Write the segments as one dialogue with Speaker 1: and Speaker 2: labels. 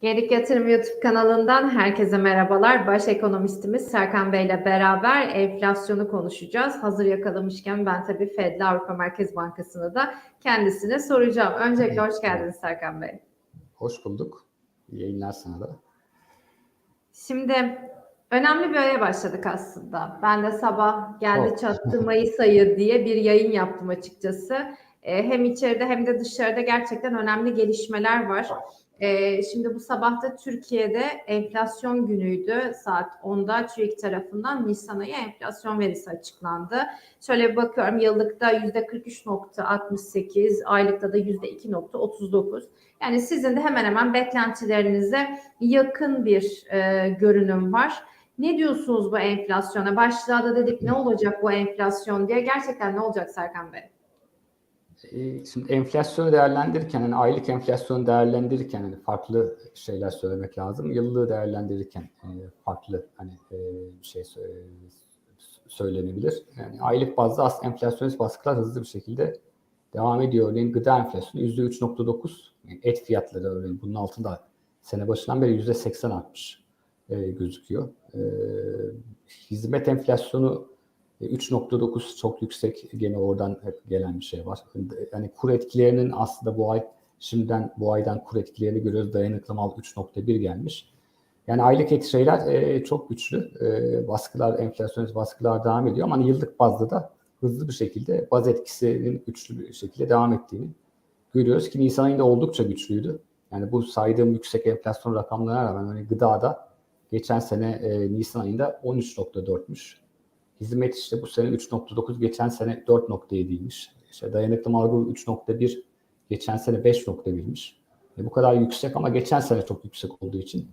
Speaker 1: Gedik Yatırım YouTube kanalından herkese merhabalar. Baş ekonomistimiz Serkan Bey ile beraber enflasyonu konuşacağız. Hazır yakalamışken ben tabii Fed'le Avrupa Merkez Bankası'nı da kendisine soracağım. Öncelikle hoş geldiniz Serkan Bey.
Speaker 2: Hoş bulduk. İyi yayınlar sana da.
Speaker 1: Şimdi önemli bir aya başladık aslında. Ben de sabah geldi
Speaker 2: Oh.
Speaker 1: çattı Mayıs ayı diye bir yayın yaptım açıkçası. Ee, hem içeride hem de dışarıda gerçekten önemli gelişmeler var. Ee, şimdi bu sabah da Türkiye'de enflasyon günüydü. Saat 10'da TÜİK tarafından Nisan ayı enflasyon verisi açıklandı. Şöyle bakıyorum yıllıkta %43.68, aylıkta da %2.39. Yani sizin de hemen hemen beklentilerinize yakın bir e, görünüm var. Ne diyorsunuz bu enflasyona? Başlığa da dedik ne olacak bu enflasyon diye. Gerçekten ne olacak Serkan Bey?
Speaker 2: Ee, Şimdi enflasyonu değerlendirirken, yani aylık enflasyonu değerlendirirken hani farklı şeyler söylemek lazım. Yıllığı değerlendirirken e, farklı hani e, şey sö- söylenebilir. Yani aylık bazda aslında enflasyonist baskılar hızlı bir şekilde devam ediyor. Örneğin gıda enflasyonu %3.9, yani et fiyatları örneğin bunun altında sene başından beri %80 artmış e, gözüküyor. E, hizmet enflasyonu e, 3.9 çok yüksek. Gene oradan gelen bir şey var. Yani kur etkilerinin aslında bu ay şimdiden bu aydan kur etkilerini görüyoruz. Dayanıklı mal 3.1 gelmiş. Yani aylık şeyler e, çok güçlü. E, baskılar, enflasyonist baskılar devam ediyor ama hani yıllık bazda da hızlı bir şekilde baz etkisinin güçlü bir şekilde devam ettiğini görüyoruz ki Nisan ayında oldukça güçlüydü. Yani bu saydığım yüksek enflasyon rakamlarına rağmen hani gıdada geçen sene e, Nisan ayında 13.4'müş. Hizmet işte bu sene 3.9, geçen sene 4.7'ymiş. İşte dayanıklı mal grubu 3.1, geçen sene 5.1'miş. E, bu kadar yüksek ama geçen sene çok yüksek olduğu için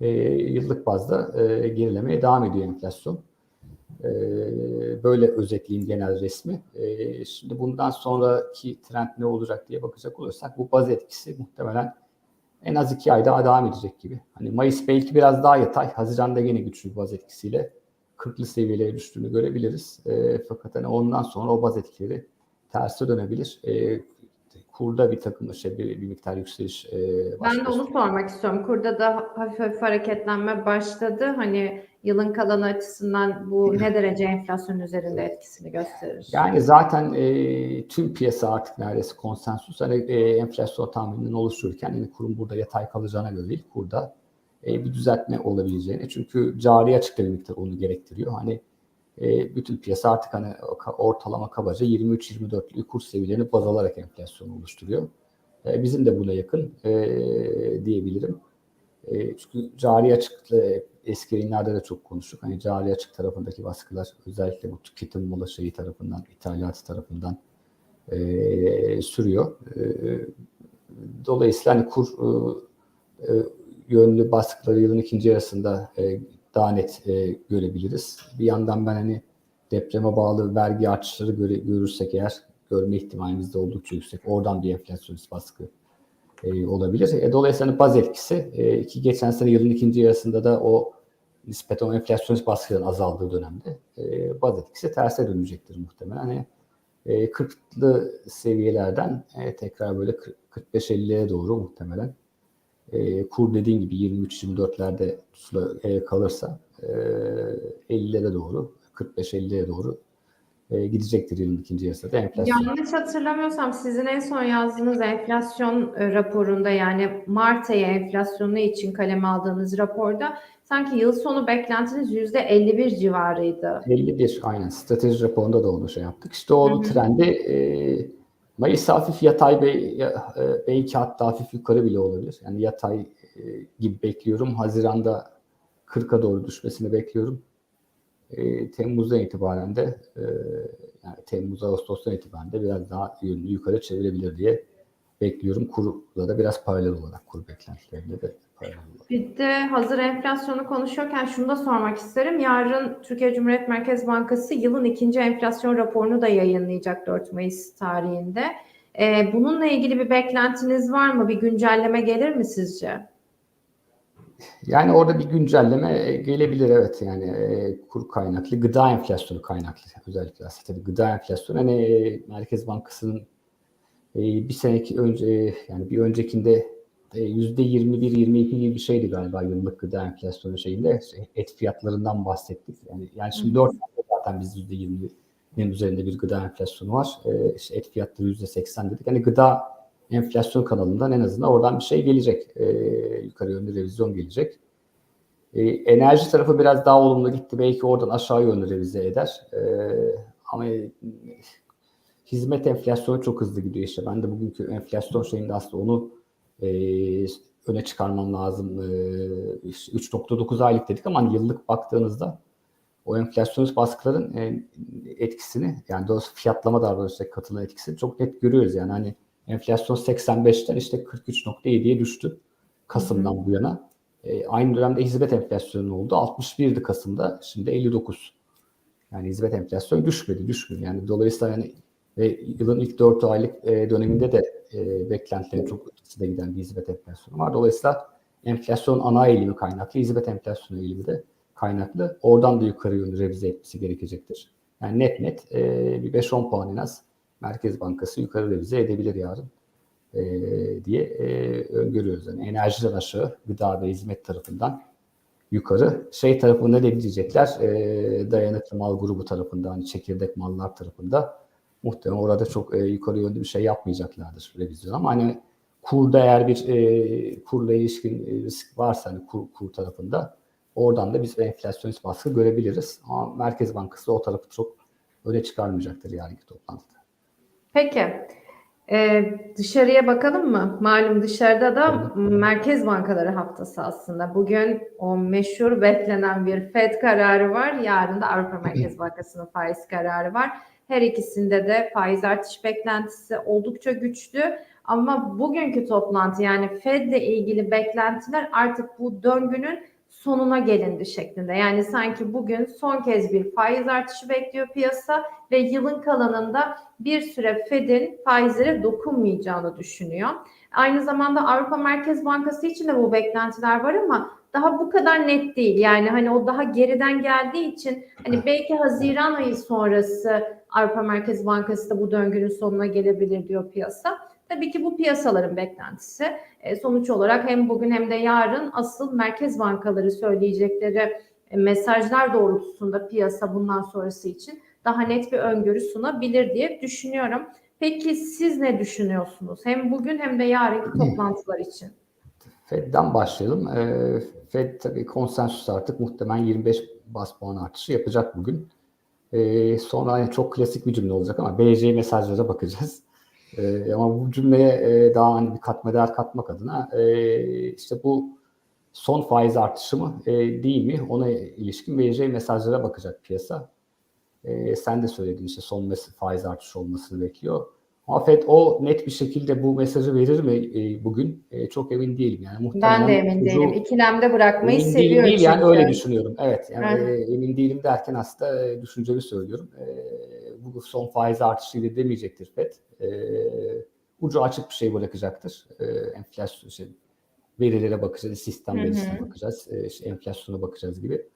Speaker 2: e, yıllık bazda e, gerilemeye devam ediyor enflasyon. E, böyle özetleyeyim genel resmi. E, şimdi bundan sonraki trend ne olacak diye bakacak olursak bu baz etkisi muhtemelen en az iki ay daha devam edecek gibi. Hani Mayıs belki biraz daha yatay, Haziran'da yine güçlü bir baz etkisiyle 40'lı seviyelere düştüğünü görebiliriz. E, fakat hani ondan sonra o baz etkileri terse dönebilir. E, kurda bir takım işte bir, bir miktar yükseliş e,
Speaker 1: Ben de onu sormak istiyorum. Kurda da hafif hafif hareketlenme başladı. Hani yılın kalanı açısından bu ne derece enflasyon üzerinde etkisini gösterir?
Speaker 2: Yani zaten e, tüm piyasa artık neredeyse konsensus. Hani e, enflasyon tahmininin oluştururken yani kurum burada yatay kalacağına göre değil, kurda e, bir düzeltme olabileceğini. Çünkü cari açıkta bir miktar onu gerektiriyor. Hani e, bütün piyasa artık hani ortalama kabaca 23-24'lü kur seviyelerini baz alarak enflasyon oluşturuyor. E, bizim de buna yakın diyebilirim. Çünkü cari açıkla eski yayınlarda da çok konuştuk. Hani cari açık tarafındaki baskılar özellikle bu tüketim mola şeyi tarafından, ithalatı tarafından sürüyor. Dolayısıyla hani kur yönlü baskıları yılın ikinci yarısında e, daha net e, görebiliriz. Bir yandan ben hani depreme bağlı vergi artışları göre, görürsek eğer görme ihtimalimiz de oldukça yüksek. Oradan bir enflasyonist baskı e, olabilir. E, dolayısıyla hani baz etkisi e, ki geçen sene yılın ikinci yarısında da o nispeten o enflasyonist baskıların azaldığı dönemde e, baz etkisi terse dönecektir muhtemelen. Hani e, 40'lı seviyelerden e, tekrar böyle 45-50'ye doğru muhtemelen e, kur dediğin gibi 23-24'lerde e, kalırsa e, 50'lere doğru 45-50'ye doğru e, gidecektir yılın ikinci yarısında da enflasyon.
Speaker 1: Yanlış hatırlamıyorsam sizin en son yazdığınız enflasyon e, raporunda yani Mart ayı enflasyonu için kaleme aldığınız raporda sanki yıl sonu beklentiniz %51 civarıydı.
Speaker 2: 51 aynen strateji raporunda da onu şey yaptık. İşte o
Speaker 1: Hı hı.
Speaker 2: trendi e, Mayıs hafif yatay bey, e, belki hatta hafif yukarı bile olabilir. Yani yatay e, gibi bekliyorum. Haziran'da 40'a doğru düşmesini bekliyorum. E, Temmuz'dan itibaren de e, yani Temmuz Ağustos'tan itibaren de biraz daha yönünü yukarı çevirebilir diye bekliyorum. Kurla da biraz paralel olarak kur beklentilerinde de paralel olarak.
Speaker 1: Bir de hazır enflasyonu konuşuyorken şunu da sormak isterim. Yarın Türkiye Cumhuriyet Merkez Bankası yılın ikinci enflasyon raporunu da yayınlayacak 4 Mayıs tarihinde. Ee, bununla ilgili bir beklentiniz var mı? Bir güncelleme gelir mi sizce?
Speaker 2: Yani orada bir güncelleme gelebilir evet yani e, kur kaynaklı, gıda enflasyonu kaynaklı özellikle aslında tabii gıda enflasyonu hani e, Merkez Bankası'nın e, bir seneki önce yani bir öncekinde e, %21-22 gibi bir şeydi galiba yıllık gıda enflasyonu şeyinde. Şey, Et fiyatlarından bahsettik. Yani, yani şimdi 4 zaten biz %20'nin üzerinde bir gıda enflasyonu var. E, işte et fiyatları %80 dedik. Hani gıda enflasyon kanalından en azından oradan bir şey gelecek. E, yukarı yönlü revizyon gelecek. E, enerji tarafı biraz daha olumlu gitti. Belki oradan aşağı yönlü revize eder. E, ama e, hizmet enflasyonu çok hızlı gidiyor işte. Ben de bugünkü enflasyon şeyinde aslında onu e, öne çıkarmam lazım. E, işte 3.9 aylık dedik ama hani yıllık baktığınızda o enflasyonist baskıların e, etkisini yani doğrusu fiyatlama doğrusu katılan etkisini çok net görüyoruz. Yani hani enflasyon 85'ten işte 43.7'ye düştü Kasım'dan bu yana. E, aynı dönemde hizmet enflasyonu oldu. 61'di Kasım'da. Şimdi 59. Yani hizmet enflasyonu düşmedi, düşmüyor. Yani dolayısıyla yani ve yılın ilk 4 aylık e, döneminde de e, beklentilerin çok ötesine giden bir hizmet enflasyonu var. Dolayısıyla enflasyon ana eğilimi kaynaklı, hizmet enflasyonu eğilimi de kaynaklı. Oradan da yukarı yönlü revize etmesi gerekecektir. Yani net net e, bir 5-10 puan en az Merkez Bankası yukarı revize edebilir yarın diye e, öngörüyoruz. Yani enerjiden aşağı gıda ve hizmet tarafından yukarı şey tarafında ne diyecekler? Dayanıklı mal grubu tarafında hani çekirdek mallar tarafında muhtemelen orada çok e, yukarı yönlü bir şey yapmayacaklardır revizyon ama hani kurda eğer bir e, kurla ilişkin e, risk varsa hani kur, kur tarafında oradan da biz enflasyonist baskı görebiliriz. Ama Merkez Bankası o tarafı çok öne çıkarmayacaktır yarınki toplantıda.
Speaker 1: Peki. Ee, dışarıya bakalım mı? Malum dışarıda da Merkez Bankaları haftası aslında. Bugün o meşhur beklenen bir FED kararı var. Yarın da Avrupa Merkez Bankası'nın faiz kararı var. Her ikisinde de faiz artış beklentisi oldukça güçlü. Ama bugünkü toplantı yani Fed ile ilgili beklentiler artık bu döngünün sonuna gelindi şeklinde. Yani sanki bugün son kez bir faiz artışı bekliyor piyasa ve yılın kalanında bir süre Fed'in faizlere dokunmayacağını düşünüyor. Aynı zamanda Avrupa Merkez Bankası için de bu beklentiler var ama daha bu kadar net değil. Yani hani o daha geriden geldiği için hani belki Haziran ayı sonrası Avrupa Merkez Bankası da bu döngünün sonuna gelebilir diyor piyasa. Tabii ki bu piyasaların beklentisi. E, sonuç olarak hem bugün hem de yarın asıl merkez bankaları söyleyecekleri e, mesajlar doğrultusunda piyasa bundan sonrası için daha net bir öngörü sunabilir diye düşünüyorum. Peki siz ne düşünüyorsunuz? Hem bugün hem de yarınki toplantılar için.
Speaker 2: Fed'den başlayalım. E, Fed tabii konsensus artık muhtemelen 25 bas puan artışı yapacak bugün. E, sonra yani çok klasik bir cümle olacak ama BC mesajlara bakacağız. E, ama bu cümleye e, daha hani bir katma değer katmak adına e, işte bu son faiz artışı mı e, değil mi ona ilişkin vereceği mesajlara bakacak piyasa. E, sen de söyledin işte son faiz artışı olmasını bekliyor. Ama FED o net bir şekilde bu mesajı verir mi e, bugün? E, çok emin değilim yani.
Speaker 1: Ben de emin değilim. İkilemde bırakmayı
Speaker 2: Emin
Speaker 1: seviyor
Speaker 2: değil yani öyle düşünüyorum. Evet yani e, emin değilim derken aslında e, düşünceli söylüyorum. E, bu son faiz artışıyla demeyecektir FED. E, ucu açık bir şey bırakacaktır. E, enflasyon işte, verilere bakacağız, sistem verisine bakacağız, e, işte enflasyona bakacağız gibi.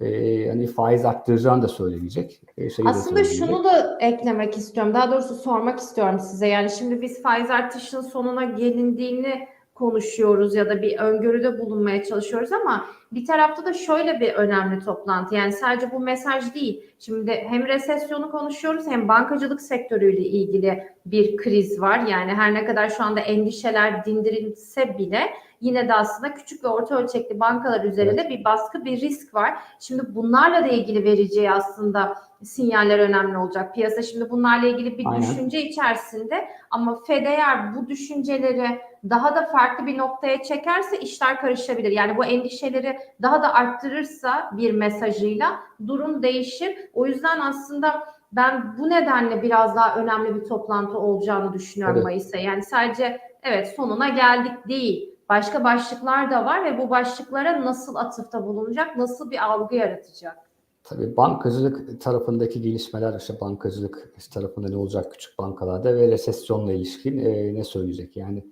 Speaker 2: E, hani faiz arttıracağını da söyleyecek. E, şeyi de
Speaker 1: Aslında
Speaker 2: söyleyecek.
Speaker 1: şunu da eklemek istiyorum. Daha doğrusu sormak istiyorum size. Yani şimdi biz faiz artışının sonuna gelindiğini konuşuyoruz ya da bir öngörüde bulunmaya çalışıyoruz ama bir tarafta da şöyle bir önemli toplantı. Yani sadece bu mesaj değil. Şimdi hem resesyonu konuşuyoruz hem bankacılık sektörüyle ilgili bir kriz var. Yani her ne kadar şu anda endişeler dindirilse bile yine de aslında küçük ve orta ölçekli bankalar üzerinde bir baskı, bir risk var. Şimdi bunlarla da ilgili vereceği aslında sinyaller önemli olacak. Piyasa şimdi bunlarla ilgili bir
Speaker 2: Aynen.
Speaker 1: düşünce içerisinde ama Fed eğer bu düşünceleri daha da farklı bir noktaya çekerse işler karışabilir. Yani bu endişeleri daha da arttırırsa bir mesajıyla durum değişir. O yüzden aslında ben bu nedenle biraz daha önemli bir toplantı olacağını düşünüyorum
Speaker 2: Evet.
Speaker 1: Mayıs'a. Yani sadece evet sonuna geldik değil. Başka başlıklar da var ve bu başlıklara nasıl atıfta bulunacak, nasıl bir algı yaratacak?
Speaker 2: Tabii bankacılık tarafındaki gelişmeler işte bankacılık tarafında ne olacak küçük bankalarda ve resesyonla ilişkin e, ne söyleyecek yani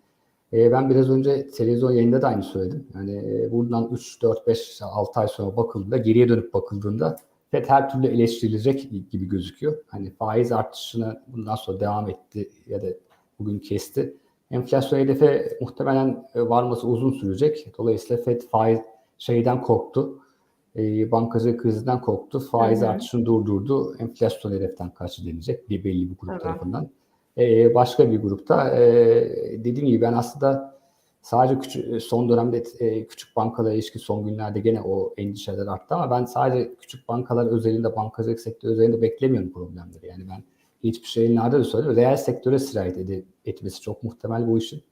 Speaker 2: e, ben biraz önce televizyon yayında da aynı söyledim. Yani e, buradan 3, 4, 5, 6 ay sonra bakıldığında geriye dönüp bakıldığında FED her türlü eleştirilecek gibi gözüküyor. Hani faiz artışına bundan sonra devam etti ya da bugün kesti. Enflasyon hedefe muhtemelen e, varması uzun sürecek. Dolayısıyla FED faiz şeyden korktu. E, bankacılık krizinden korktu. Faiz
Speaker 1: Hı hı.
Speaker 2: artışını durdurdu. Enflasyon hedeften kaçtı denilecek bir belli bir grup
Speaker 1: Tamam.
Speaker 2: tarafından. E, başka bir grupta e, dediğim gibi ben aslında sadece küçük, son dönemde e, küçük bankalara ilişkin son günlerde gene o endişeler arttı ama ben sadece küçük bankalar özelinde bankacılık sektörü özelinde beklemiyorum problemleri. Yani ben hiçbir şeyin nerede de söylüyorum. Reel sektöre sirayet ede- etmesi çok muhtemel bu işin.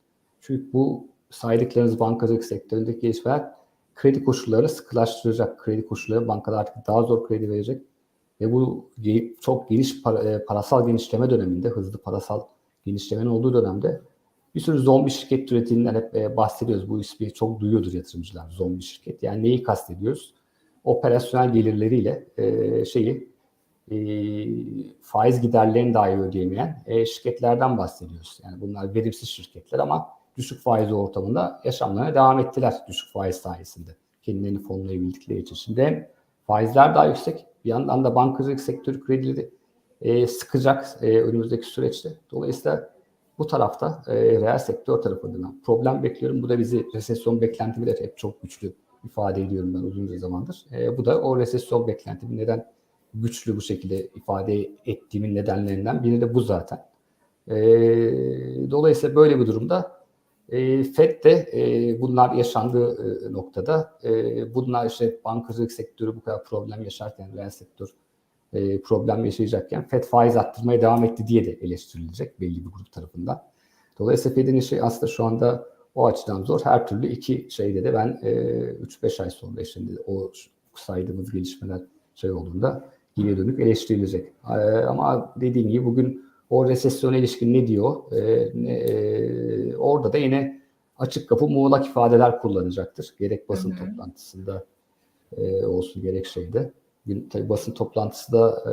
Speaker 2: Çünkü bu saydıklarınız bankacılık sektöründeki gelişmeler kredi koşullarını sıkılaştıracak. Kredi koşulları bankalar artık daha zor kredi verecek. Ve bu çok geniş para- e, parasal genişleme döneminde, hızlı parasal genişlemenin olduğu dönemde bir sürü zombi şirket türetiminden hep e, bahsediyoruz. Bu ismi çok duyuyordur yatırımcılar. Zombi şirket. Yani neyi kastediyoruz? Operasyonel gelirleriyle e, şeyi e, faiz giderlerini dahi ödeyemeyen e, şirketlerden bahsediyoruz. Yani bunlar verimsiz şirketler ama düşük faiz ortamında yaşamlarına devam ettiler düşük faiz sayesinde. Kendilerini fonlayabildikleri için. Şimdi hem faizler daha yüksek bir yandan da bankacılık sektörü kredileri e, sıkacak e, önümüzdeki süreçte. Dolayısıyla bu tarafta e, reel sektör tarafından problem bekliyorum. Bu da bizi resesyon beklentimi de hep çok güçlü ifade ediyorum ben uzunca zamandır. E, bu da o resesyon beklentimi neden güçlü bu şekilde ifade ettiğimin nedenlerinden biri de bu zaten. E, dolayısıyla böyle bir durumda e, FED de e, bunlar yaşandığı e, noktada e, bunlar işte bankacılık sektörü bu kadar problem yaşarken reel sektör e, problem yaşayacakken FED faiz arttırmaya devam etti diye de eleştirilecek belli bir grup tarafından. Dolayısıyla FED'in işi aslında şu anda o açıdan zor. Her türlü iki şeyde de ben e, 3-5 ay sonra şimdi o saydığımız gelişmeler şey olduğunda yine dönük eleştirilecek. E, ama dediğim gibi bugün o resesyona ilişkin ne diyor? E, ne, e, orada da yine açık kapı muğlak ifadeler kullanacaktır. Gerek basın
Speaker 1: Hı hı.
Speaker 2: toplantısında e, olsun gerek şeyde. Tabii basın toplantısı da e,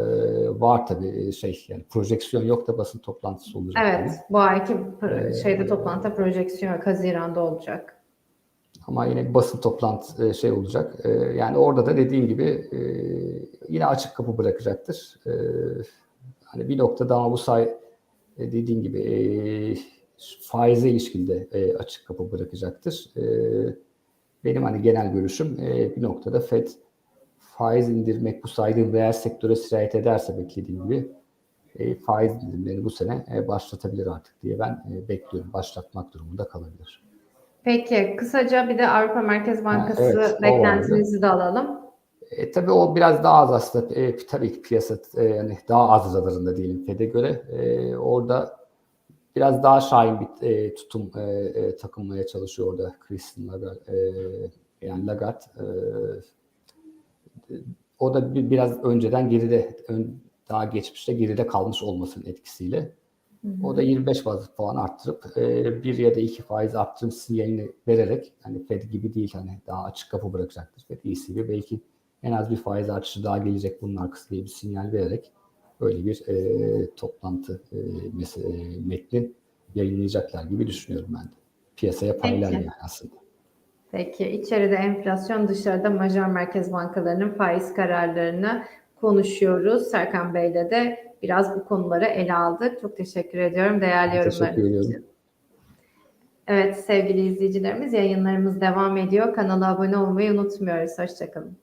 Speaker 2: var tabii şey yani projeksiyon yok da basın toplantısı olacak.
Speaker 1: Evet,
Speaker 2: tabii.
Speaker 1: bu ayki pro-
Speaker 2: Ee,
Speaker 1: şeyde toplantıda projeksiyon. Haziran'da olacak.
Speaker 2: Ama yine basın toplantı e, şey olacak. E, yani orada da dediğim gibi e, yine açık kapı bırakacaktır. Hani bir noktada ama bu say dediğim gibi faize ilişkinde açık kapı bırakacaktır. Benim hani genel görüşüm bir noktada FED faiz indirmek bu saydığım reel sektöre sirayet ederse beklediğim gibi faiz indirimlerini bu sene başlatabilir artık diye ben bekliyorum. Başlatmak durumunda kalabilir.
Speaker 1: Peki, kısaca bir de Avrupa Merkez Bankası
Speaker 2: evet, o
Speaker 1: beklentinizi de alalım.
Speaker 2: E, tabii o biraz daha az aslında. E, tabii ki piyasa e, yani daha az radarında diyelim FED'e göre. E, orada biraz daha şahin bir e, tutum e, e, takılmaya çalışıyor orada Christine Lagarde. E, yani Lagarde. E, o da bir, biraz önceden geride, ön, daha geçmişte geride kalmış olmasının etkisiyle. O da 25 baz puan arttırıp e, bir ya da iki faiz arttırım sinyalini vererek hani Fed gibi değil hani daha açık kapı bırakacaktır. Fed ECB belki en az bir faiz artışı daha gelecek bunun arkası diye bir sinyal vererek böyle bir e, toplantı e, mes- e, metni yayınlayacaklar gibi düşünüyorum ben de. Piyasaya
Speaker 1: Peki.
Speaker 2: yani aslında.
Speaker 1: Peki, içeride enflasyon, dışarıda major merkez bankalarının faiz kararlarını konuşuyoruz. Serkan Bey'le de biraz bu konuları ele aldık. Çok teşekkür ediyorum değerli yorumlarınız için. Evet sevgili izleyicilerimiz yayınlarımız devam ediyor. Kanala abone olmayı unutmuyoruz. Hoşçakalın.